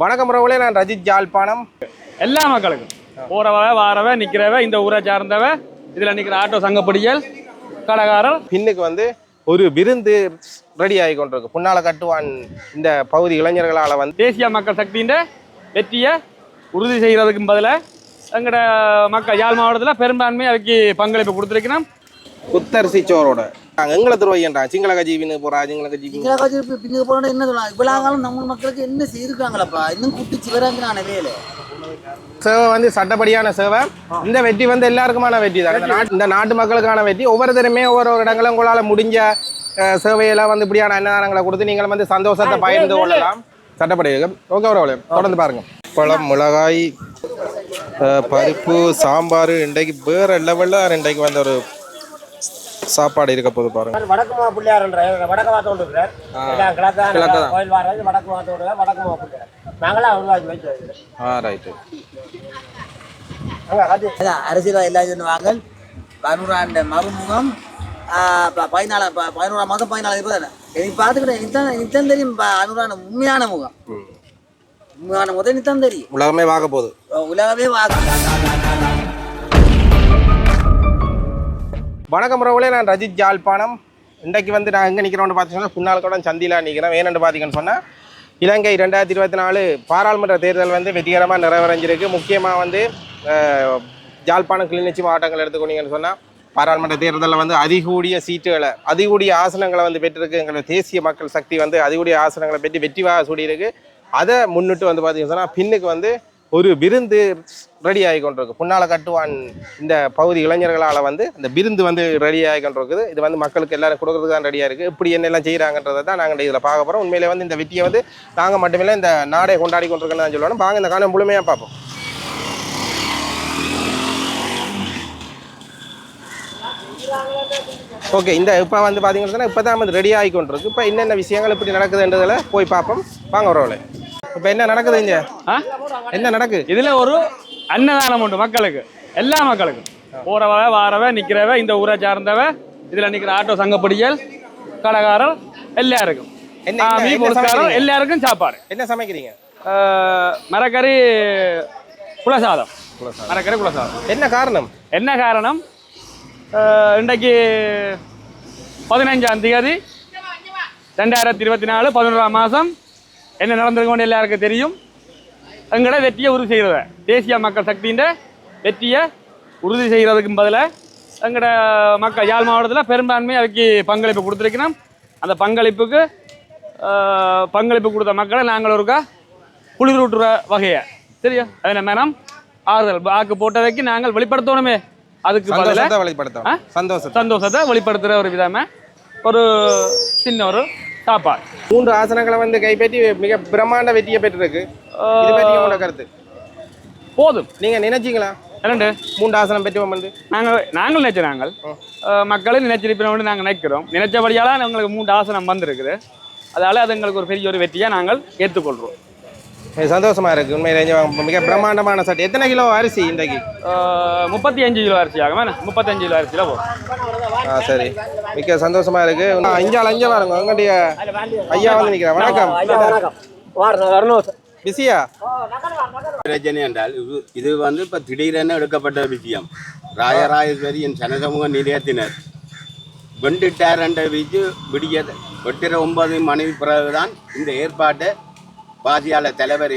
வணக்கம் ரவுலே நான் ரஜித் ஜாழ்ப்பாணம். எல்லா மக்களுக்கும். போறவ வாரவ நிக்கிறவ இந்த ஊரை சார்ந்தவ இதுல நிக்கிற ஆட்டோ சங்கப்படிகள் கடைக்காரர். பின்னுக்கு வந்து ஒரு விருந்து ரெடி ஆகி கொண்டிருக்கு. புன்னால கட்டுவான் இந்த பகுதி இளைஞர்களால் வந்து. தேசிய மக்கள் சக்தியின் வெற்றியை உறுதி செய்கிறதுக்கு பதிலாக எங்கட மக்கள் யாழ் மாவட்டத்தில் பெரும்பான்மை அதுக்கு பங்களிப்பு கொடுத்துருக்கணும் குத்தரிசி சோறோட. நாங்கள் எங்களை துருவையன்றான் சிங்கள கஜீவின்னு போறா சிங்கள கஜீவி இங்கே காட்சி பின்னுக்கு போனோட என்ன சொல்லலாம் இவ்வளவு காலம் நம்ம மக்களுக்கு என்ன செய்திருக்காங்களப்பா? இன்னும் குட்டி சிவராங்கிறான வேலை. சேவை வந்து சட்டப்படியான சேவை. இந்த வெற்றி வந்து எல்லாருக்குமான வெற்றி தான். இந்த நாட்டு இந்த நாட்டு மக்களுக்கான வெற்றி. ஒவ்வொருத்தருமே ஒவ்வொரு இடங்களும் உங்களால் முடிஞ்ச சேவையெல்லாம் வந்து இப்படியான அன்னதானங்களை கொடுத்து நீங்கள் வந்து சந்தோஷத்தை பகிர்ந்து கொள்ளலாம். சட்டப்படி ஓகே தொடர்ந்து பாருங்க. பழம் மிளகாய் பருப்பு சாம்பார் இன்றைக்கு வேற லெவலில் இன்றைக்கு வந்து ஒரு சாப்பாடு இருக்க போது பாருங்க. வடக்குமா பிள்ளையார்ன்ற வடக்கு வாத்தோடு இருக்கிறார் கிழக்கா தான். கோயில் வாரது வடக்கு வாத்தோடு வடக்குமா பிள்ளையார் நாங்களாம் உருவாக்கி வச்சு ஆ ரைட்டு. அரசியல் எல்லாம் சொன்னாங்க பதினோராண்டு மறுமுகம் பதினாலு பதினோராம் மாதம் பதினாலு இப்போ தானே? நீ பார்த்துக்கிட்டேன் இதுதான் இதுதான் தெரியும் ப- அனுரான உண்மையான முகம். உண்மையான முகம் இதுதான் தெரியும். உலகமே பார்க்க போகுது. உலகமே வாக்கு வணக்கம் ரவுலே நான் ரஜித் ஜாழ்ப்பாணம். இன்றைக்கு வந்து நான் எங்கே நிற்கிறோன்னு பார்த்தீங்கன்னா புன்னால் கூட சந்தியில் நிற்கிறேன் ஏன்னு பார்த்தீங்கன்னு சொன்னால் இலங்கை ரெண்டாயிரத்தி இருபத்தி நாலு பாராளுமன்ற தேர்தல் வந்து வெற்றிகரமாக நிறைவடைஞ்சிருக்கு. முக்கியமாக வந்து ஜாழ்ப்பாணம் கிளிநொச்சி மாவட்டங்கள் எடுத்துக்கொண்டீங்கன்னு சொன்னால் பாராளுமன்ற தேர்தலில் வந்து அதிகூடிய சீட்டுகளை அதிகூடிய ஆசனங்களை வந்து பெற்றிருக்கு. எங்களோட தேசிய மக்கள் சக்தி வந்து அதிகூடிய ஆசனங்களை பெற்று வெற்றிவாக சூடியிருக்கு. அதை முன்னிட்டு வந்து பார்த்தீங்கன்னு சொன்னால் பின்னுக்கு வந்து ஒரு விருந்து ரெடி ஆகி கொண்டிருக்கு புன்னால கட்டுவான் இந்த பகுதி இளைஞர்களால் வந்து இந்த விருந்து வந்து ரெடி ஆகி கொண்டிருக்குது. இது வந்து மக்களுக்கு எல்லாரும் கொடுக்கறதுக்கு தான் ரெடியாக இருக்குது இப்படி என்னெல்லாம் செய்கிறாங்கன்றதை தான் நாங்கள் இதில் பார்க்க போகிறோம் உண்மையிலே வந்து இந்த வெற்றியை வந்து நாங்கள் மட்டுமில்லை இந்த நாடே கொண்டாடி கொண்டிருக்கேன்னு தான் சொல்லணும். வாங்க இந்த காலம் முழுமையாக பார்ப்போம். ஓகே இந்த இப்போ வந்து பார்த்தீங்கன்னா இப்போ தான் வந்து ரெடி ஆகி கொண்டிருக்கு. இப்போ என்னென்ன விஷயங்கள் இப்படி நடக்குதுன்றதில் போய் பார்ப்போம். வாங்க வரவங்களே இப்போ என்ன நடக்குது இங்கே? என்ன நடக்குது இதுல ஒரு அன்னதானம் உண்டு மக்களுக்கு. எல்லா மக்களுக்கும். போறவ வாரவ நிக்கிறவ இந்த ஊரை சார்ந்தவ இதுல நிக்கிற ஆட்டோ சங்கப்படிகள் கடைக்காரர் எல்லாருக்கும். புரஸ்காரம் சமைக்கிறீங்க? எல்லாருக்கும் சாப்பாடு. என்ன சமைக்கிறீங்க? மரக்கறி குலசாதம் மரக்கறி குலசாதம் என்ன காரணம்? என்ன காரணம்? இன்றைக்கு பதினஞ்சாம் தேதி ரெண்டாயிரத்தி இருபத்தி நாலு பதினோராம் மாதம் என்ன நடந்திருக்கோன்னு எல்லாருக்கும் தெரியும். எங்களோட வெற்றியை உறுதி செய்கிறத தேசிய மக்கள் சக்தியின் வெற்றியை உறுதி செய்கிறதுக்கு பதிலாக எங்களோட மக்கள் யாழ் மாவட்டத்தில் பெரும்பான்மை அதுக்கு பங்களிப்பு கொடுத்துருக்கணும் அந்த பங்களிப்புக்கு பங்களிப்பு கொடுத்த மக்களை நாங்கள் ஒருக்கா குளிரூட்டுற வகையை. சரியா? அதன மேனம் ஆறுதல். வாக்கு போட்டதைக்கு நாங்கள் வெளிப்படுத்தணுமே. அதுக்கு பதிலாக வெளிப்படுத்தும் ஆ? சந்தோஷத்தை. வெளிப்படுத்துகிற ஒரு விதமா ஒரு சின்ன ஒரு சாப்பாடு. மூன்று ஆசனங்களை வந்து கைப்பற்றி மிக பிரம்மாண்ட வெற்றியை பெற்றிருக்கு. இது பற்றி உங்களோட கருத்து? போதும். நீங்க நினைச்சீங்களா? ரெண்டு மூன்று ஆசனம் பெற்று வந்து நாங்கள் நாங்கள் நினைச்ச நாங்கள். மக்களும் நினைச்சிருப்பினோடு நாங்கள் நினைக்கிறோம். நினைச்சபடியால் எங்களுக்கு மூன்று ஆசனம் வந்திருக்குது. அதால அது எங்களுக்கு ஒரு பெரிய ஒரு வெற்றியாக நாங்கள் ஏற்றுக்கொள்கிறோம் சந்தோஷமா இருக்கு. உண்மையிலே இங்க மிக பிரம்மாண்டமான சட்டை. எத்தனை கிலோ அரிசி இன்றைக்கு? முப்பத்தி அஞ்சு கிலோ அரிசி ஆகும் முப்பத்தஞ்சு கிலோ அரிசியில் போதும் ஆ சரி. மிக்க சந்தோஷமா இருக்கு. அஞ்சாள் அஞ்சா பாருங்க. உங்களுடைய ஐயா வந்து நிக்கிறேன். வணக்கம். பிஸியா? பிரச்சனை என்றால் இது இது வந்து இப்போ திடீரென எடுக்கப்பட்ட விஷயம். ராயராஜேஸ்வரியின் சனசமூக நிலையத்தினர். வெண்டுட்டார் என்ற வீச்சு விடிய வெட்டிற ஒன்பது மணி பிறகுதான் இந்த ஏற்பாட்டை பாசியாளர் தலைவர்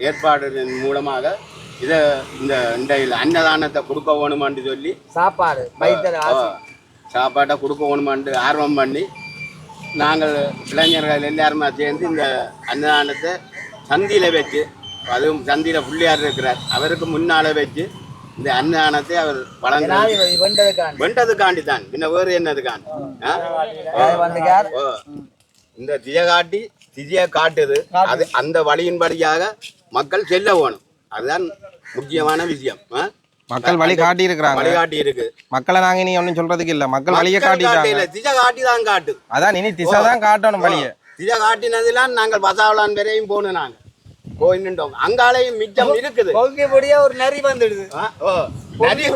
ஏற்பாடுகளின் மூலமாக இதை இந்த இந்த அன்னதானத்தை கொடுக்க வேணுமான்னு சொல்லி சாப்பாடு சாப்பாட்டை கொடுக்க வேணுமான்னு ஆர்வம் பண்ணி நாங்கள் இளைஞர்கள் எல்லாருமே சேர்ந்து இந்த அன்னதானத்தை சந்தியில் வச்சு அதுவும் சந்தியில் பிள்ளையார் இருக்கிறார் அவருக்கு முன்னால் வச்சு இந்த அன்னதானத்தை அவர் வழங்க வெண்டதுக்காண்டி தான் பின்ன வேறு என்னதுக்காண்டி. இந்த திசை காட்டி திசையை காட்டுது. அது அந்த வழியின்படியாக மக்கள் செல்ல வேணும். அதுதான் முக்கியமான விஷயம்? மக்கள் வழி காட்டி இருக்கிறாங்க வழிகாட்டி இருக்கு. மக்களை நாங்க இனி ஒன்றும் சொல்றதுக்கு இல்ல. மக்கள் வழியை காட்டிட்டாங்க. திசை காட்டி தான் காட்டு. அதான் இனி திசை தான் காட்டணும் வழியை. திசை காட்டினதுலாம் நாங்கள் பசாவலான் வரையும் போனோம் நாங்க. போய் நின்றோம். அங்காலையும் மிச்சம் இருக்குது. ஒரு நரி வந்துடுது. நரி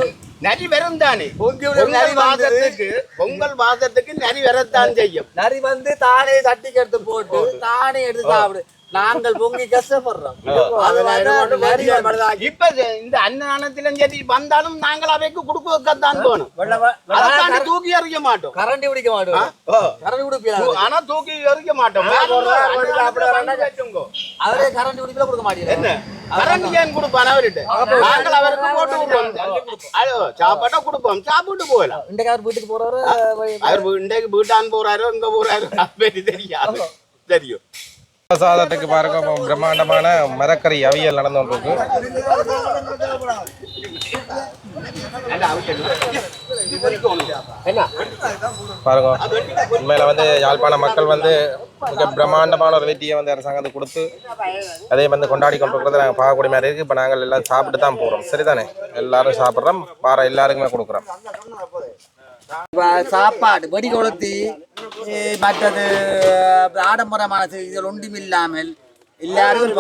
நரி வரும் தானே. பொங்கியோட நரி பொங்கல் வந்தது. வாசத்துக்கு பொங்கல் வாசத்துக்கு நரி வரத்தான் செய்யும். நரி வந்து தானே சட்டிக்கு எடுத்து போட்டு தானே எடுத்து சாப்பிடு. நாங்கள் பொங்கி கஷ்டப்படுறோம். இப்ப இந்த அன்னதானத்திலும் சரி வந்தாலும் நாங்கள் அவைக்கு கொடுக்கத்தான் போகணும் தூக்கி எறிய மாட்டோம். கரண்டி பிடிக்க மாட்டோம். கரண்டி பிடிப்பீங்க தூ- ஆனா தூக்கி எறிய மாட்டோம். அவரே கரண்டி பிடிக்கல கொடுக்க மாட்டீங்க என்ன? கரண்ட் ஏன் கொடுப்பான் அவர்கிட்ட? நாங்கள் அவருக்கு போட்டு விடுவோம் அது சாப்பாட்டா கொடுப்போம். சாப்பிட்டு போகலாம். இன்றைக்கு அவர் வீட்டுக்கு அவர் இன்றைக்கு வீட்டான் போறாரோ இங்க போறாரோ தெரியாது. தெரியும். சாதத்துக்கு பாருங்க பிரம்மாண்டமான மரக்கறி அவியல் நடந்து கொண்டிருக்கு. பாருங்க உண்மையில வந்து யாழ்ப்பாண மக்கள் வந்து மிக பிரம்மாண்டமான ஒரு வெற்றியை வந்து அரசாங்கத்துக்கு கொடுத்து அதே வந்து கொண்டாடி கொண்டிருக்கிறத நாங்கள் பார்க்கக்கூடிய மாதிரி இருக்கு. இப்போ நாங்கள் எல்லாம் சாப்பிட்டு தான் போகிறோம் சரிதானே? எல்லாரும் சாப்பிட்றோம். பார எல்லாருக்குமே கொடுக்குறோம். சாப்பாடு வெடி கொளுத்தி eh, மற்றது ஆடம்பரமான செய்திகள் ஒன்றும் இல்லாமல் எல்லாரும்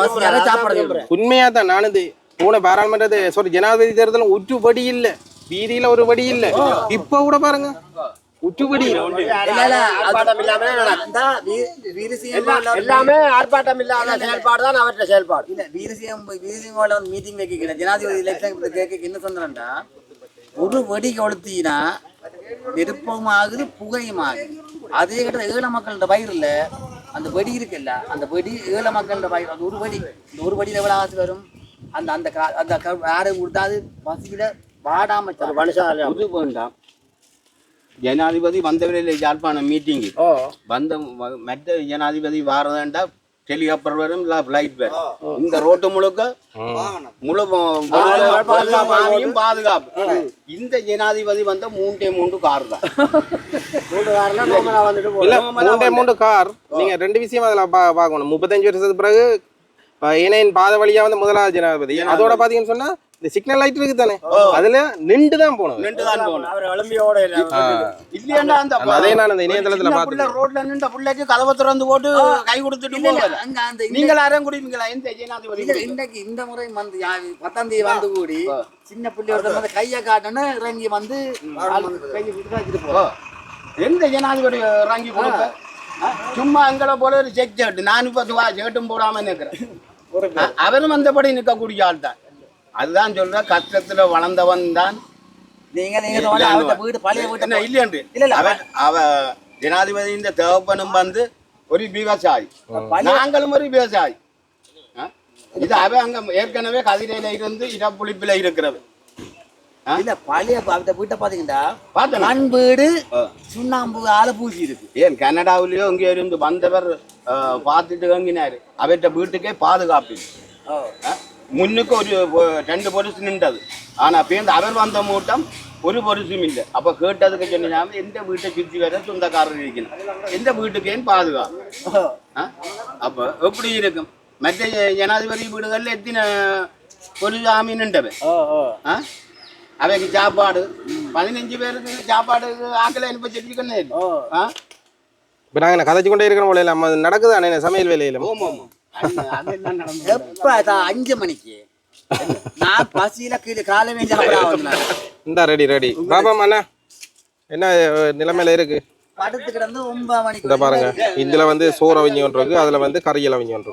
சாப்பாடு சொல்றேன் உண்மையா தான் நான் இது போன பாராளுமன்றத்து சாரி ஜனாதிபதி தேர்தலும் உற்று படி இல்ல. வீதியில ஒரு படி இல்ல. இப்ப கூட பாருங்க. உற்று படி இல்ல, இல்ல, அது- ஆர்ப்பாட்டம் இல்லாம இந்த வீ- வீரசிங்கம் எல்லா- போல- எல்லாமே ஆர்ப்பாட்டம் இல்லாத செயல்பாடு தான் அவற்றை செயல்பாடு. இல்ல வீரசிங்கம் வீரசிங்கோட வந்து மீட்டிங் வைக்க ஜனாதிபதி எலெக்ஷன் கேட்க என்ன சொன்னா ஒரு வெடி கொளுத்தினா நெருப்பம் ஆகுது புகையும் ஆகுது அதே கிட்ட ஏழை மக்களோட பயிரில் அந்த வெடி இருக்குல்ல அந்த வெடி ஏழை மக்களோட பயிர். அந்த ஒரு வெடி இந்த ஒரு வெடியில் எவ்வளோ ஆசை வரும்? அந்த அந்த அந்த யாரும் கொடுத்தாது பசியில வாடாம. மனுஷன் இது வேண்டாம் ஜனாதிபதி வந்தவரையில் யாழ்ப்பாணம் மீட்டிங்கு ஓ. வந்த மற்ற ஜனாதிபதி வாரதாண்டா ஹெலிகாப்டர் வரும் ஃபிளைட் வரும் இந்த ரோட்டு முழுக்க முழு பாதுகாப்பு இந்த ஜனாதிபதி வந்த மூன்றே மூன்று கார் தான். மூன்றே மூன்று கார். நீங்க ரெண்டு விஷயம் அதுல பா- பார்க்கணும். முப்பத்தஞ்சு வருஷத்துக்கு பிறகு இணையின் பாத வழியா வந்து முதலாவது ஜனாதிபதி. அதோட பாத்தீங்கன்னு சொன்னா இந்த சிக்னல் லைட் இருக்கு தானே? அதுல நின்று தான் போகணும் நின்று தான் போகணும் அவர் எலும்பியோட இல்ல. இல்லையாண்டா அந்த அதே நான் அந்த இணையதளத்துல. புள்ள ரோட்ல நின்ற பிள்ளைக்கு கதவை திறந்து போட்டு கை கொடுத்துட்டு இல்ல, இல்ல, போகல அங்க அந்த இந்த- நீங்கள் யாரும் குடிப்பீங்களா? இந்த ஜனாதிபதி இல்ல, இன்றைக்கு இந்த முறை வந்து யா- பத்தாம் தேதி வந்து கூடி சின்ன பிள்ளை ஒருத்தர் வந்து கையை காட்டணும் இறங்கி வந்து கையை விட்டு வச்சுட்டு போ ஓ, எந்த ஜனாதிபதி இறங்கி கொடுப்ப? சும்மா எங்களை போல ஒரு செக் சேட்டு நான் இப்ப துவா சேட்டும் போடாம நிற்கிறேன் அவரும் அந்தபடி நிற்கக்கூடிய ஆள் தான். அதுதான் சொல்ற கஷ்டத்துல வளர்ந்தவன் தான். நீங்க வீடு பழைய வீட்டை இல்லையன்று இல்ல. அவன் அவ ஜனாதிபதி இந்த தேவப்பனும் வந்து ஒரு விவசாயி. நாங்களும் ஒரு விவசாயி? இது அவன் அங்க ஏற்கனவே கதிரையில இருந்து இடப்புளிப்பில இருக்கிறது? இல்ல பழைய அவர்ட்ட வீட்டை பாத்தீங்கன்னா பார்த்தேன் மண் வீடு. சுண்ணாம்பு ஆளை பூசி இருக்கு. ஏன் கனடாவிலேயோ இங்கே இருந்து வந்தவர் பார்த்துட்டு வாங்கினாரு. அவர்கிட்ட வீட்டுக்கே பாதுகாப்பு. அவர் வந்த மூட்டம் ஒரு பொருசும் இல்லை. அப்ப கேட்டதுக்கு சொன்னாம எந்த வீட்டை சுற்றி வர சொந்தக்காரர் இருக்கணும் எந்த வீட்டுக்கு ஏன் பாதுகாப்பு அஹ், அப்ப எப்படி இருக்கும்? மற்ற ஜ- ஜனாதிபதி வீடுகள்ல எத்தனை ஒரு சாமி நின்றவன்? ஆ? அவைக்கு சாப்பாடு பதினஞ்சு பேருக்கு சாப்பாடு ஆக்கல அனுப்ப சொல்லிக்கணும் ஆ. இப்ப நாங்க என்ன கதைச்சு கொண்டே இருக்கிற போல நம்ம நடக்குதானே சமையல் வேலையில? ஆமா ஆமா. எப்ப அஞ்சு மணிக்கு? நான் பசியில கீழே காலை வேண்டிய வந்தேன் இந்த ரெடி ரெடி பாப்பா அண்ணா என்ன நிலைமையில இருக்கு? படுத்து கிடந்து ஒன்பது மணிக்கு இந்த பாருங்க. இதுல வந்து சோறு அவிஞ்சு ஒன்று இருக்கு. அதுல வந்து கறியல் அவிஞ்சு ஒன்று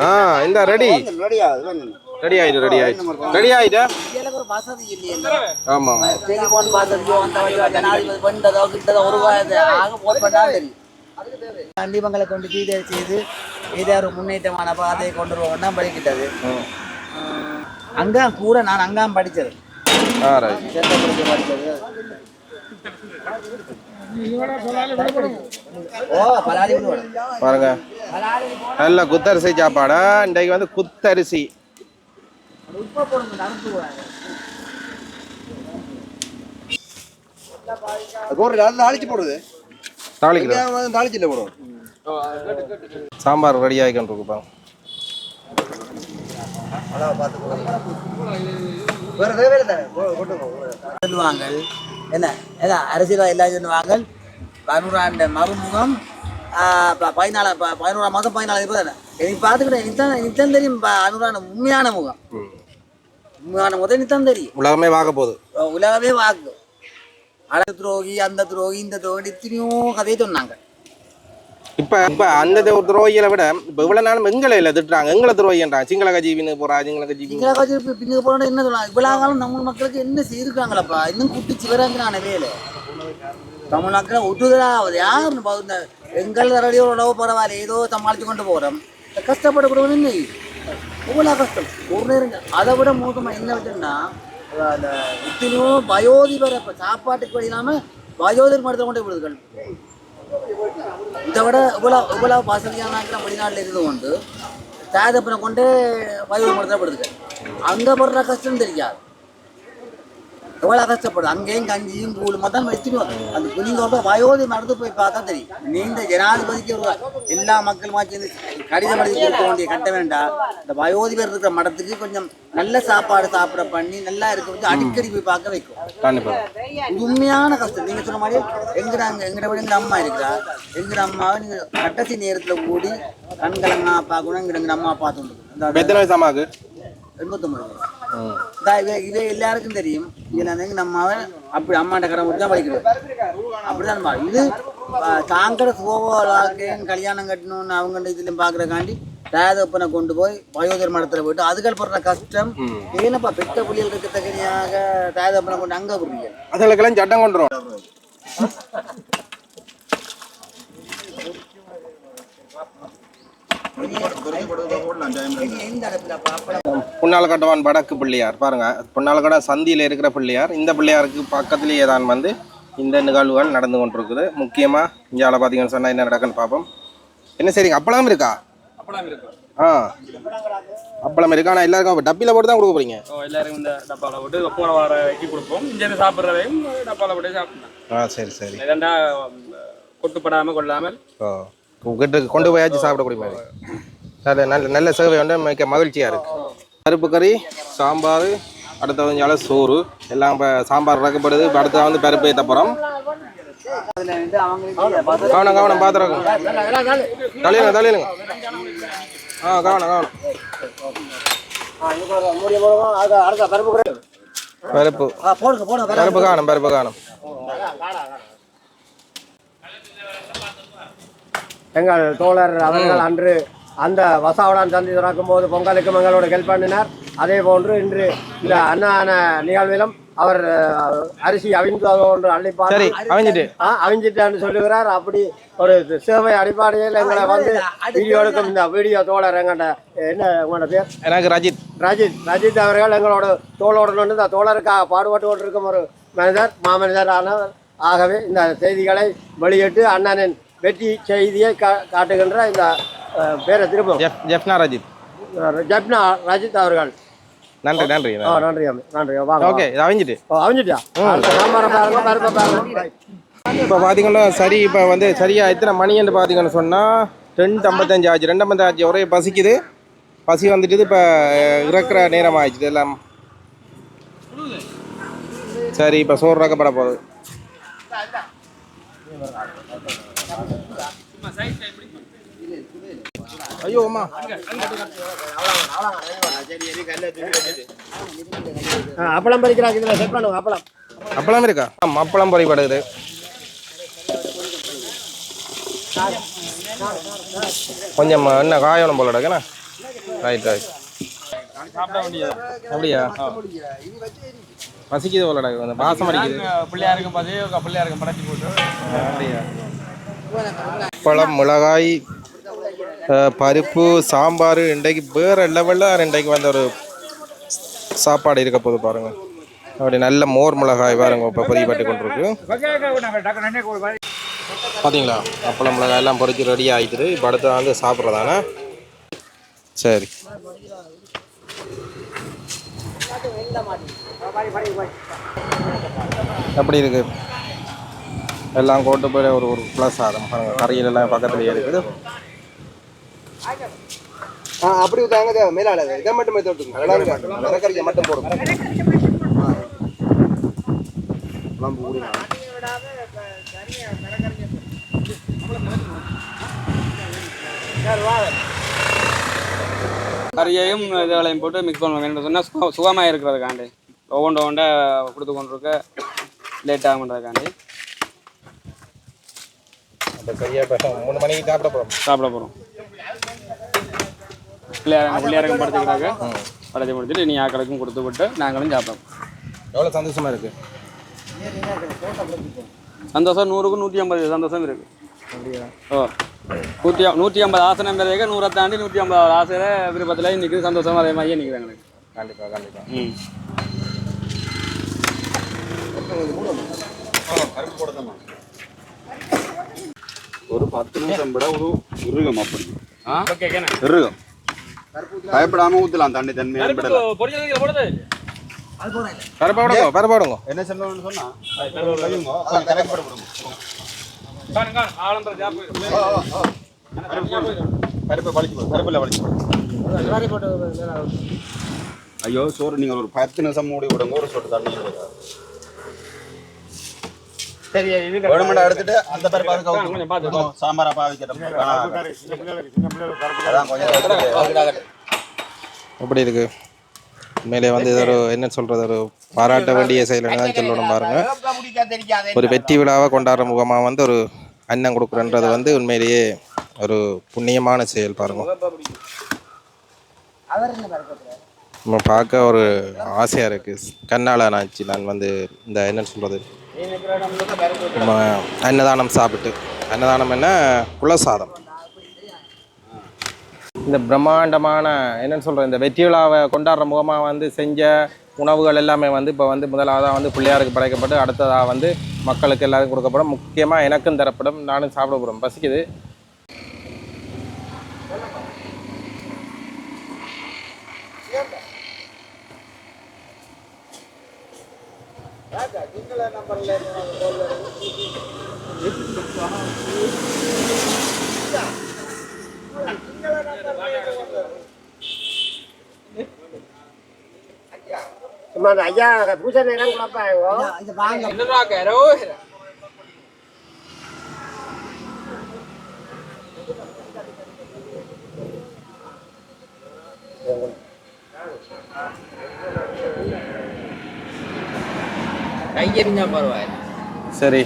ஆ இந்த ரெடி ரெடி ஆயிட்டு ரெடி ஆயிட்டு ரெடி ஒரு வசதி இல்லையே ஆமா டெலிபோன் வசதியோ அந்த வழியோ ஜனாதிபதி பண்ணதோ கிட்டதோ ஒரு ஆக போட் பண்ணா தெரியும். கண்டிப்பங்களை கொண்டு கீழே செய்து இதே ஒரு முன்னேற்றமான பாதையை கொண்டு வருவோம்னா படிக்கிட்டது அங்கே கூட நான் அங்காம் படித்தது. படித்தது. பாருங்க. நல்ல குத்தரிசி சாப்பாடா. இன்றைக்கு வந்து குத்தரிசி. தாளிச்சு போடுது தாளிக்கிறோம் தாளிச்சு இல்லை போடுவோம் சாம்பார் ரெடி ஆகிக்கிட்டு இருக்கு பாருங்க வேற தேவையில்லை தானே? கொண்டு சொல்லுவாங்க என்ன? என்ன? அரசியல் எல்லாம் சொல்லுவாங்க பதினோராண்டு மறுமுகம் பதினாலு பதினோராம் மாதம் பதினாலு இப்போ தானே? எனக்கு பார்த்துக்கிட்டேன் எனக்கு தான் எனக்கு தான் தெரியும். ப- அனுரான உண்மையான முகம். உண்மையான முகம் எனக்கு தான் தெரியும். உலகமே பார்க்க போகுது. உலகமே வாக்கு. அட துரோகி அந்த துரோகி இந்த துரோகி எத்தனையோ கதையை சொன்னாங்க. இப்போ இப்போ அந்த ஒரு துரோகிகளை விட இப்போ இவ்வளோ நாளும் எங்களை இல்லை திட்டுறாங்க. எங்களை துரோகின்றாங்க சிங்கள கஜீவின்னு போகிறா சிங்கள கஜீவி சிங்கள கட்சி பின்னுக்கு போனா என்ன சொல்லலாம் இவ்வளவு காலம் நம்ம மக்களுக்கு என்ன செய்திருக்காங்களப்பா? இன்னும் குட்டி சிவராங்க வேலை. தமிழ் மக்களை விட்டுதா யாருன்னு பாருங்க எங்கள் ரடியோ உணவு பரவாயில்ல ஏதோ சமாளித்து கொண்டு போகிறோம் கஷ்டப்படக்கூடாது இவ்வளோ கஷ்டம்? ஒரு நேரம் அதை விட மோசமாக என்ன வச்சுன்னா அந்த இத்தனையோ வயோதிபரை இப்போ சாப்பாட்டுக்கு வழி இல்லாமல் வயோதிபர் மருத்துவம் கொண்டு விடுதுகள் இதை விட இவ்வளோ இவ்வளோ வசதியான வெளிநாட்டில் இருந்து கொண்டு தாயதப்பனை கொண்டு வயோதிபர் மருத்துவம் போடுது அங்கே படுற கஷ்டம் தெரியாது. எவ்வளோ கஷ்டப்படுது அங்கேயும் கஞ்சியும் கூழும் தான் வச்சுக்கணும் அந்த குனிங்கோட வயோதி நடந்து போய் பார்த்தா தெரியும். நீண்ட ஜனாதிபதிக்கு ஒரு எல்லா மக்களுமா சேர்ந்து கடிதம் எழுதி கொடுக்க வேண்டிய கட்ட வேண்டாம் இந்த வயோதிபர் இருக்கிற மடத்துக்கு கொஞ்சம் நல்ல சாப்பாடு சாப்பிட பண்ணி நல்லா இருக்க வச்சு அடிக்கடி போய் பார்க்க வைக்கும். உண்மையான கஷ்டம். நீங்க சொன்ன மாதிரி எங்கட அங்க எங்கட விட எங்க அம்மா இருக்கிறா எங்கட அம்மாவை நீங்க கடைசி நேரத்துல கூடி கண்கலங்கா பார்க்கணும் எங்கட எங்க அம்மா அம்மாவுக்கு எண்பத்தொம்பது இதா எல்லாருக்கும் தெரியும் இதுல வந்து அம்மாவை அப்படி அம்மாண்ட கடன் கொடுத்து தான் படிக்கிறது அப்படிதான். இது தாங்கட சோவாளாக்கு கல்யாணம் கட்டணும்னு அவங்க இதுலையும் பார்க்குறக்காண்டி தாயதப்பனை கொண்டு போய் வயோதர் மடத்தில் போயிட்டு அதுகள் படுற கஷ்டம் ஏனப்பா பெத்த புள்ளிகள் இருக்கத்தக்கனியாக தாயதப்பனை கொண்டு அங்கே புரியல அதுகளுக்கெல்லாம் சட்டம் கொண்டு வரும் எந்த இடத்துல பாப்பட புன்னால கட்டவான் வடக்கு பிள்ளையார் பாருங்க. புன்னால கட சந்தியில் இருக்கிற பிள்ளையார். இந்த பிள்ளையாருக்கு பக்கத்திலேயே தான் வந்து இந்த நிகழ்வுகள் நடந்து கொண்டிருக்குது. முக்கியமாக இந்தியாவில் பார்த்தீங்கன்னு சொன்னால் என்ன நடக்குன்னு பார்ப்போம். என்ன சரிங்க அப்பளம் இருக்கா? அப்பளம் இருக்கு. ஆ. அப்பளம் இருக்கா? ஆனால் எல்லாருக்கும் டப்பியில் போட்டு தான் கொடுக்க போறீங்க? எல்லாருக்கும் இந்த டப்பாவில் போட்டு போன வார வைக்கி கொடுப்போம். இங்கேருந்து சாப்பிட்றதையும் டப்பாவில் போட்டு சாப்பிடலாம் ஆ சரி சரி. கொட்டுப்படாமல் கொள்ளாமல் ஓ. கிட்ட கொண்டு போயாச்சு சாப்பிடக்கூடிய மாதிரி. நல்ல நல்ல நல்ல சேவை வந்து மிக்க மகிழ்ச்சியாக இருக்குது பருப்பு கறி சாம்பார் அடுத்த வந்து சோறு. எல்லாம் இப்போ சாம்பார் இறக்கப்படுது. இப்போ அடுத்த வந்து பருப்பு ஏற்ற போகிறோம் கவனம் கவனம் பார்த்துருக்கோம் தலையிலுங்க தலையிலுங்க ஆ கவனம் கவனம். பருப்பு. பருப்பு காணும் பருப்பு காணும் எங்கள் தோழர் அவர்கள் அன்று அந்த வசாவுடன் சந்தி திறக்கும் போது பொங்கலுக்கு எங்களோட ஹெல்ப் பண்ணினார். அதே போன்று இன்று இந்த அன்னதான நிகழ்விலும் அவர் அரிசி அவிழ்ந்ததோன்று அள்ளிப்பார். சரி அவிஞ்சிட்டு. அவிஞ்சிட்டான்னு சொல்லுகிறார். அப்படி ஒரு சேவை அடிப்படையில் எங்களை வந்து வீடியோ எடுக்கும் இந்த வீடியோ தோழர் எங்கள்கிட்ட என்ன உங்களோட பேர்? எனக்கு ரஜித். ரஜித். ரஜித் அவர்கள் எங்களோட தோளோடு வந்து இந்த தோழருக்காக பாடுபட்டு கொண்டிருக்கும் ஒரு மனிதர் மாமனிதர் ஆனவர் ஆகவே இந்த செய்திகளை வெளியிட்டு அண்ணனின் வெற்றி செய்தியை கா காட்டுகின்ற இந்த பேரை திரும்ப ஜெஃப்னா ரஜித். ஜப்னா ரஜித் அவர்கள். நன்றி நன்றி ஆ நன்றி. நன்றி. வாங்க ஓகே இது அவிஞ்சிட்டு. ஓ, அவிஞ்சிட்டியா? இப்போ பார்த்தீங்கன்னா சரி இப்போ வந்து சரியாக எத்தனை மணின்னு பார்த்தீங்கன்னு சொன்னால் ரெண்டு ஐம்பத்தஞ்சு ஆச்சு. ரெண்டு ஐம்பத்தஞ்சு ஆச்சு ஒரே பசிக்குது. பசி வந்துட்டு இப்போ இறக்குற நேரம் ஆயிடுச்சு எல்லாம். சரி இப்போ சோறு இறக்கப்பட போகுது. ஐயோ அம்மா. ஆ, அப்பளம் பறிக்கிறாங்க இதில் செட் பண்ணுங்க அப்பளம். அப்பளம் இருக்கா? அப்பளம் பொறிப்படுது கொஞ்சம் என்ன காயணும் போல இருக்குண்ணா ரைட் ரைட் அப்படியா? பசிக்குது போல பாசம் அடிக்குது. பிள்ளையாருக்கும் பார்த்து பிள்ளையாருக்கும் படைச்சி போட்டு. அப்படியா? பழம் மிளகாய் பருப்பு சாம்பார் இன்றைக்கு வேறு லெவலில் இன்றைக்கு வந்து ஒரு சாப்பாடு இருக்க போகுது பாருங்கள் அப்படி நல்ல மோர் மிளகாய் பாருங்க இப்போ பதிவுபட்டு கொண்டிருக்கு. பார்த்தீங்களா அப்பளம் மிளகாய் எல்லாம் பொறிச்சு ரெடி ஆகிடுது இப்போ அடுத்து வந்து சாப்பிட்றதானே? சரி. எப்படி இருக்குது எல்லாம் கொண்டு போய் ஒரு ஒரு ப்ளஸ் ஆகும் பாருங்க. கறியில் எல்லாம் பக்கத்துலேயே இருக்குது. ஆ அப்படி தாங்க மேலாள இதை மட்டும் தொட்டுங்க நல்லா இருக்கு. மரக்கறியை மட்டும் போடும் கறியையும் இதுகளையும் போட்டு மிக்ஸ் பண்ணுவோம் என்ன சொன்னால் சுக சுகமாக இருக்கிறதுக்காண்டி ஒவ்வொன்று ஒவ்வொன்றை கொடுத்து கொண்டு இருக்க லேட் ஆகுன்றதுக்காண்டி இப்போ சரியா இப்போ மூணு மணிக்கு சாப்பிட போகிறோம் சாப்பிட போகிறோம் பிள்ளையாரங்க பிள்ளையாரங்க படுத்துக்கிறாங்க. படத்தை முடிச்சுட்டு நீ ஆக்களுக்கும் கொடுத்து விட்டு நாங்களும் சாப்பிடுவோம் எவ்வளோ சந்தோஷமா இருக்கு? சந்தோஷம் நூறுக்கு நூற்றி ஐம்பது சந்தோஷம் இருக்கு. ஓ. நூற்றி நூற்றி ஐம்பது ஆசனம் பிறகு நூறை தாண்டி நூற்றி ஐம்பது ஆசையில் விருப்பத்தில் இன்னைக்கு சந்தோஷமா அதே மாதிரியே நிற்கிறாங்க எனக்கு கண்டிப்பா கண்டிப்பா. ம். பத்து நிமிஷம் விட ஒரு இருகம் அப்படி ஓகே கேன இருகம் பயப்படாம ஊத்தலாம் தண்ணி தன்மையாக விடலாம் பொரியல் போடுது. பரப்ப விடுங்க பரப்ப விடுங்க என்ன சொல்லணும்னு சொன்னா? கையுங்க, அதான் கரெக்ட் பண்ண விடுங்க. காணும் காணும். ஆழம்பர ஜாப்பு கருப்பை வலிச்சு கருப்பில் வலிச்சு. ஐயோ சோறு நீங்க ஒரு பத்து நிமிஷம் மூடி விடுங்க ஒரு சொட்டு தண்ணி. சரி எடுத்துட்டு அந்த சாம்பாரா பாவிக்கிறோம். எப்படி இருக்கு? உண்மையிலே வந்து இது ஒரு என்ன சொல்றது ஒரு பாராட்ட வேண்டிய செயல்னு தான் சொல்லணும் பாருங்க. ஒரு வெற்றி விழாவை கொண்டாடுற முகமாக வந்து ஒரு அன்னம் கொடுக்குறன்றது வந்து உண்மையிலேயே ஒரு புண்ணியமான செயல் பாருங்க. நம்ம பார்க்க ஒரு ஆசையாக இருக்குது கண்ணால் ஆச்சு நான் வந்து இந்த என்னன்னு சொல்கிறது நம்ம அன்னதானம் சாப்பிட்டு அன்னதானம் என்ன? குலசாதம். இந்த பிரம்மாண்டமான என்னன்னு சொல்கிற இந்த வெற்றி விழாவை கொண்டாடுற முகமாக வந்து செஞ்ச உணவுகள் எல்லாமே வந்து இப்போ வந்து முதலாவதாக வந்து பிள்ளையாருக்கு படைக்கப்பட்டு அடுத்ததாக வந்து மக்களுக்கு எல்லாருக்கும் கொடுக்கப்படும். முக்கியமாக எனக்கும் தரப்படும். நானும் சாப்பிட போகிறோம் பசிக்குது. சும்மா அந்த ஐயா பூஜை நேரம் குழப்பாங்க இது வாங்க. கையெறிஞ்சா பரவாயில்ல சரி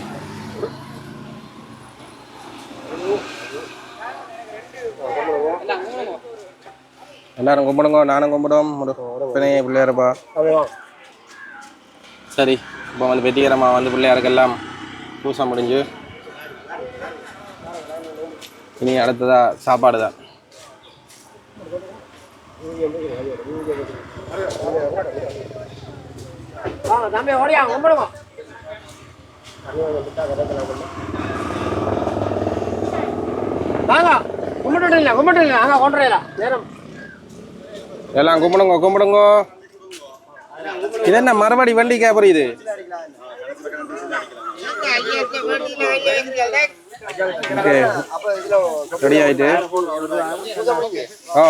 எல்லாரும் கும்பிடுங்க நானும் கும்பிடுவோம் பிணைய பிள்ளையாருப்பா சரி இப்போ வந்து வெற்றிகரமாக வந்து பிள்ளையாருக்கெல்லாம் பூசம் முடிஞ்சு இனி அடுத்ததா சாப்பாடு தான் தம்பி ஓடியா கும்பிடுவோம் வாங்க கும்பிட்டு இல்லை கும்பிட்டு இல்லை. அங்கே கொண்டுறீங்களா நேரம். எல்லாம் கும்பிடுங்க கும்பிடுங்க. இது என்ன மறுபடி வண்டிக்கா புரியுது ஓகே. ரெடி ஆயிட்டு. ஆ.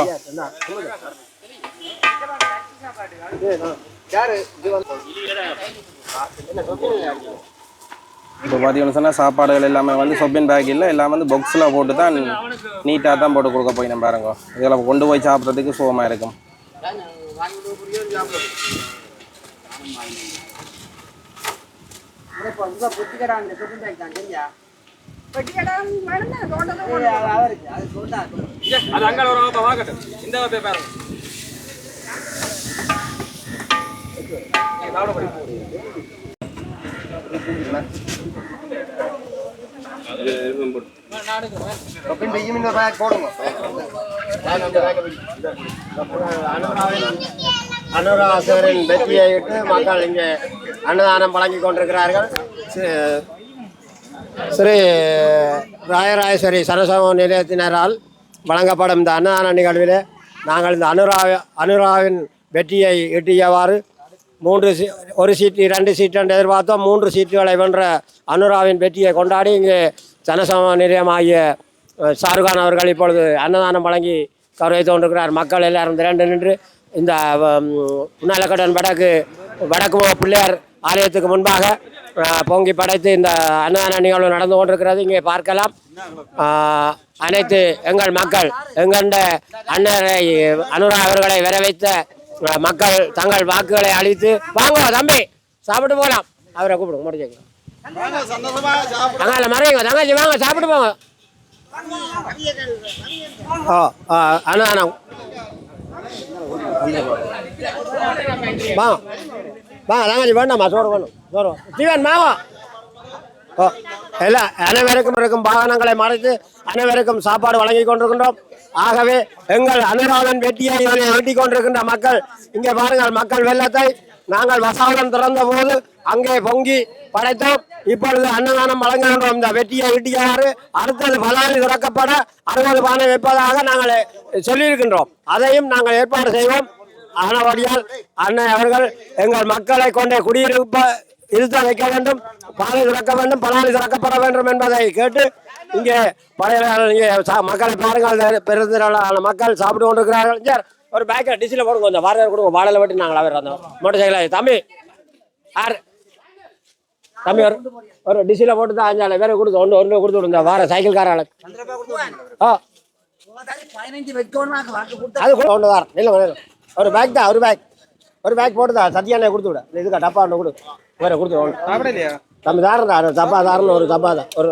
இப்போ பார்த்தீங்கன்னு சொன்னால் சாப்பாடுகள் எல்லாமே வந்து சொப்பின் பேக் இல்லை எல்லாம் வந்து பாக்ஸில் போட்டு தான் நீட்டாக தான் போட்டு கொடுக்க போய் நம்ம பாருங்க இதில் கொண்டு போய் சாப்பிட்றதுக்கு சுகமாக இருக்கும். அது அங்கே இந்த போய் பாருங்க போடுங்க அனுராசரின் வெற்றியை விட்டு மக்கள் இங்கே அன்னதானம் வழங்கி கொண்டிருக்கிறார்கள் ஸ்ரீ ராயராஜேஸ்வரி சரசம நிலையத்தினரால் வழங்கப்படும் இந்த அன்னதான நிகழ்விலே நாங்கள் இந்த அனுரா அனுராவின் வெற்றியை எட்டியவாறு மூன்று சீ ஒரு சீட்டு ரெண்டு சீட்டு என்று எதிர்பார்த்தோம். மூன்று சீட்டுகளை வென்ற அனுராவின் வெற்றியை கொண்டாடி இங்கே ஜனசம நிலையமாகிய அஹ், ஷாருக்கான் அவர்கள் இப்பொழுது அன்னதானம் வழங்கி கௌரவித்து கொண்டிருக்கிறார். மக்கள் எல்லாரும் திரண்டு நின்று இந்த புன்னாலக்கடன் வடக்கு வடக்கு பிள்ளையார் ஆலயத்துக்கு முன்பாக பொங்கி படைத்து இந்த அன்னதான நிகழ்வு நடந்து கொண்டிருக்கிறது. இங்கே பார்க்கலாம். அனைத்து எங்கள் மக்கள் எங்கண்ட அன்னரை அனுரா அவர்களை வரவைத்த மக்கள் தங்கள் வாக்குகளை அளித்து வாங்க தம்பி சாப்பிட்டு போகலாம் அவரை கூப்பிடுங்க முடிஞ்சுங்க தங்கால மறைங்க தங்கச்சி வாங்க சாப்பிட்டு போங்க. ஓ ஆ அண்ணா அண்ணா. வாங்க வாங்க தங்கச்சி வேண்டாம்மா சோறு வேணும் சோறு ஜீவன் வாங்க ஓ எல்லாம் அனைவருக்கும் இருக்கும் வாகனங்களை மறைத்து அனைவருக்கும் சாப்பாடு வழங்கி கொண்டிருக்கின்றோம். ஆகவே எங்கள் அனுராதன் வெட்டியை இதனை வெட்டி கொண்டிருக்கின்ற மக்கள் இங்கே பாருங்கள் மக்கள் வெள்ளத்தை நாங்கள் வசாதம் திறந்த போது அங்கே பொங்கி படைத்தோம். இப்பொழுது அன்னதானம் வழங்குகின்றோம். இந்த வெட்டியை வெட்டியாறு அடுத்தது பலாலி திறக்கப்பட அறுபது பானை வைப்பதாக நாங்கள் சொல்லியிருக்கின்றோம். அதையும் நாங்கள் ஏற்பாடு செய்வோம். ஆனபடியால் அன்னை அவர்கள் எங்கள் மக்களை கொண்டே குடியிருப்ப இருத்த வைக்க வேண்டும் பாலை திறக்க வேண்டும் பலாலி திறக்கப்பட வேண்டும் என்பதை கேட்டு இங்கே பழைய இங்கே சா- மக்களை பாருங்கள் பெருந்திரளான மக்கள் சாப்பிட்டு கொண்டிருக்கிறார்கள். சார் ஒரு பேக்கில் டிஷ்ஷில் போடுங்க கொஞ்சம் வாடகை கொடுங்க வாடகை வெட்டி நாங்கள் அவர் மோட்டர் சைக்கிள். தம்பி ஆறு. தம்பி ஒரு ஒரு டிஷ்ஷில் போட்டு தான் அஞ்சால வேற கொடுத்து ஒன்று ஒன்று கொடுத்து விடுங்க வார சைக்கிள்காரால ஆ. அது கூட ஒன்று வாரம். இல்லை ஒரு பேக் தான் ஒரு பேக் ஒரு பேக் போட்டு தான் சத்தியானே கொடுத்து விட. இதுக்கா டப்பா ஒன்று கொடு. வேற கொடுத்து ஒன்று தம்பி தாரண்டா ஒரு தப்பா தாரணும் ஒரு தப்பா தான் ஒரு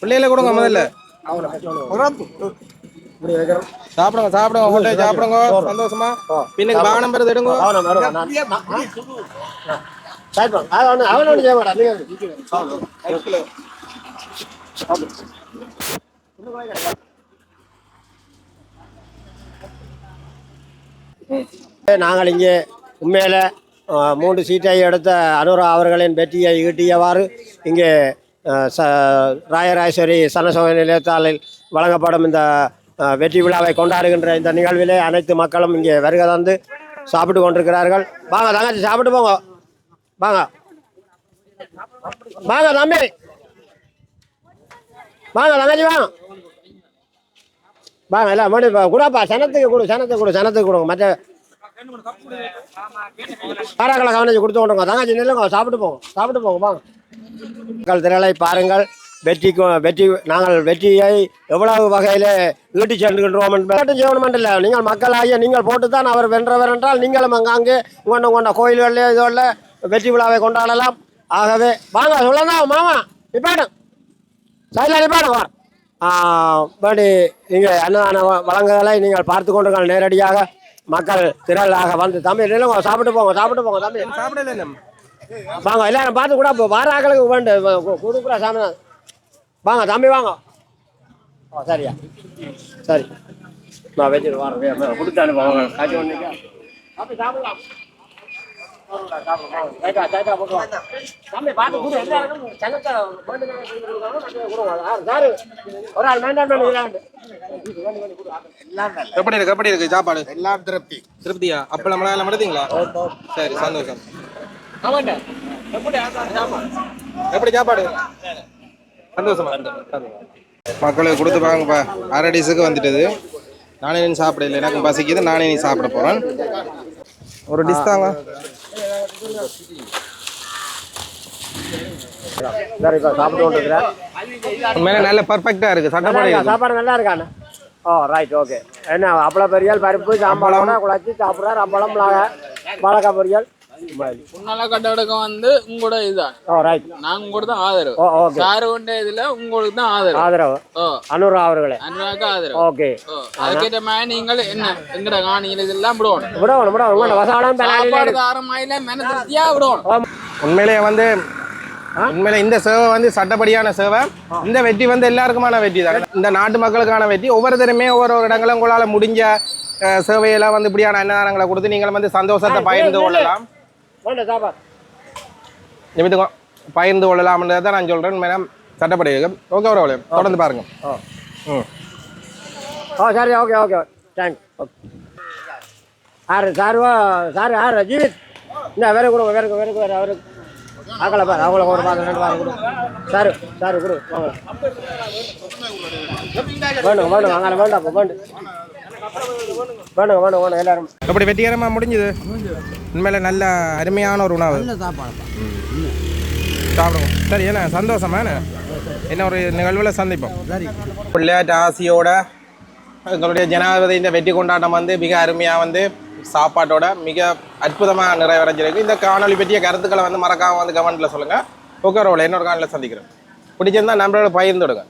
பிள்ளைகளை கொடுங்க முதல்ல. சாப்பிடுங்க சாப்பிடுங்க ஹோட்டல் சாப்பிடுங்க. சந்தோஷமா? பின்னுக்கு வாகனம் பெறது எடுங்க. அவனை வருவான் நான் சரி அவன் ஒன்று அவன் ஒன்று செய்ய மாட்டான். நீங்கள் இங்கே உண்மையில் மூன்று சீட்டை எடுத்த அனுரா அவர்களின் வெற்றியை ஈட்டியவாறு இங்கே ச ராயராஜேஸ்வரி சனசோக நிலையத்தாலில் வழங்கப்படும் இந்த வெற்றி விழாவை கொண்டாடுகின்ற இந்த நிகழ்விலே அனைத்து மக்களும் இங்கே வருகை தந்து சாப்பிட்டு கொண்டிருக்கிறார்கள். வாங்க தங்கச்சி சாப்பிட்டு போங்க. வாங்க. வாங்க தம்பி. வாங்க தங்கச்சி வாங்க. வாங்க எல்லாம் மணி கொடுப்பா சனத்துக்கு கொடு சனத்துக்கு கொடு சனத்துக்கு கொடுங்க. மற்ற காராக்களை கவனிச்சு கொடுத்து விடுங்க தாங்க நில்லுங்க சாப்பிட்டு போங்க சாப்பிட்டு போங்க வாங்க. மக்கள் திரளை பாருங்கள். வெற்றி வெற்றி நாங்கள் வெற்றியை எவ்வளவு வகையில் ஈட்டி சென்றுகின்றோம் என்று செய்யணும் இல்லை நீங்கள் மக்களாகிய நீங்கள் போட்டு தான் அவர் வென்றவர் என்றால் நீங்களும் அங்கே அங்கே கொண்ட கொண்ட கோயில்களில் இதோட வெற்றி விழாவை கொண்டாடலாம். ஆகவே வாங்க சொல்லணும் மாமா நிப்பாட்டும் சைடில் நிப்பாட்டும் வா மறுபடி இங்கே அன்னதான வழங்குதலை நீங்கள் பார்த்து கொண்டுங்கள் நேரடியாக. மக்கள் திரளாக வந்து தம்பி இல்லை சாப்பிட்டு போங்க சாப்பிட்டு போங்க தம்பி. சாப்பிடல வாங்க எல்லாரும் பார்த்து கூட வாராக்களுக்கு வேண்டு கொடுக்குற சாமி வாங்க தம்பி வாங்க. ஓ சரியா. சரி. நான் வச்சுட்டு வரேன். கொடுத்தானு அனுப்புவாங்க காட்சி ஒன்று சாப்பிடலாம். எப்படி இருக்கு எப்படி இருக்கு சாப்பாடு? எல்லாம் திருப்தி. திருப்தியா? அப்பளம் எல்லாம் எடுத்தீங்களா சரி சந்தோஷம். எப்படி சாப்பாடு? சந்தோஷமா? மக்களுக்கு கொடுத்து பாருங்கப்பா அரை டிஷுக்கு வந்துட்டது. நானே நீ சாப்பிட இல்லை எனக்கு பசிக்குது நானே நீ சாப்பிட போறேன். ஒரு டிஷ் தாங்க. சரி இப்போ சாப்பிட்டு கொண்டிருக்கிறேன் உண்மையில நல்ல பர்ஃபெக்டா இருக்கு? நல்லா சட்டப்படி? சாப்பாடு நல்லா இருக்காண்ணா ஓ ரைட் ஓகே என்ன அப்பளம் பொரியல் பருப்பு சாம்பாரோட குழச்சி சாப்பிட்றாரு. அப்பளம் வாழைக்காய் பொரியல். முன்னால கட்டடக்கம் வந்து உங்களோட இதுதான் ரைட் நாங்க கூட தான் ஆதரவு. ஓகே சாரு கொண்ட இதுல உங்களுக்கு தான் ஆதரவு. ஆதரவு. ஓ அனுரா அவர்களே. அன்றாக்கு ஆதரவு. ஓகே ஓ அதுக்கேற்ற மாதிரி நீங்கள் என்ன எங்கட காணிகள் இதெல்லாம் உங்களோட வசாலம் சாப்பாடு தாரமாயில விடணும். உண்மையிலேயே வந்து உண்மையில இந்த சேவை வந்து சட்டப்படியான சேவை. இந்த வெற்றி வந்து எல்லாருக்குமான வெற்றி தான். இந்த நாட்டு மக்களுக்கான வெற்றி. ஒவ்வொருத்தருமே ஒவ்வொரு இடங்களும் உங்களால முடிஞ்ச சேவையெல்லாம் வந்து இப்படியான அன்னதானங்களை கொடுத்து நீங்களும் வந்து சந்தோஷத்தை பகிர்ந்து கொள்ளலாம். வேண்டாம் சாப்பாடு. நிமித்துக்கோ பகிர்ந்து கொள்ளலாம்ன்றதை தான் நான் சொல்றேன். மேடம் சட்டப்படி ஓகே ஒரு தொடர்ந்து பாருங்க. ம். ஓ சரி ஓகே ஓகே தேங்க்ஸ் ஓகே ஆறு சாருவா? சார் ஆறு ஜீவித். இந்த வேற கொடுங்க வேற வேற வேற அவருக்கு ஆக்களை பாரு அவங்கள ஒரு பாரு ரெண்டு பாரு கொடு சாரு சாரு கொடு வாங்க. வேணும் வேணும் அங்கே வேண்டாம் வேண்டும். வேணும் வேணும் வேணும் எல்லாரும். எப்படி வெற்றிகரமா முடிஞ்சது. உண்மையில நல்ல அருமையான ஒரு உணவு. சாப்பிடுவோம். சரி என்ன? சந்தோஷமா என்ன? என்ன ஒரு நிகழ்வில் சந்திப்போம். விளையாட்டு ஆசையோட எங்களுடைய ஜனாதிபதி இந்த வெற்றி கொண்டாட்டம் வந்து மிக அருமையாக வந்து சாப்பாட்டோட மிக அற்புதமாக நிறைவடைஞ்சிருக்கு. இந்த காணொளி பற்றிய கருத்துக்களை வந்து மறக்காம வந்து கமெண்ட்டில் சொல்லுங்கள் ஓகே ரோல. இன்னொரு காணொலியில் சந்திக்கிறேன் பிடிச்சிருந்தா நம்மளோட பகிர்ந்து விடுங்க.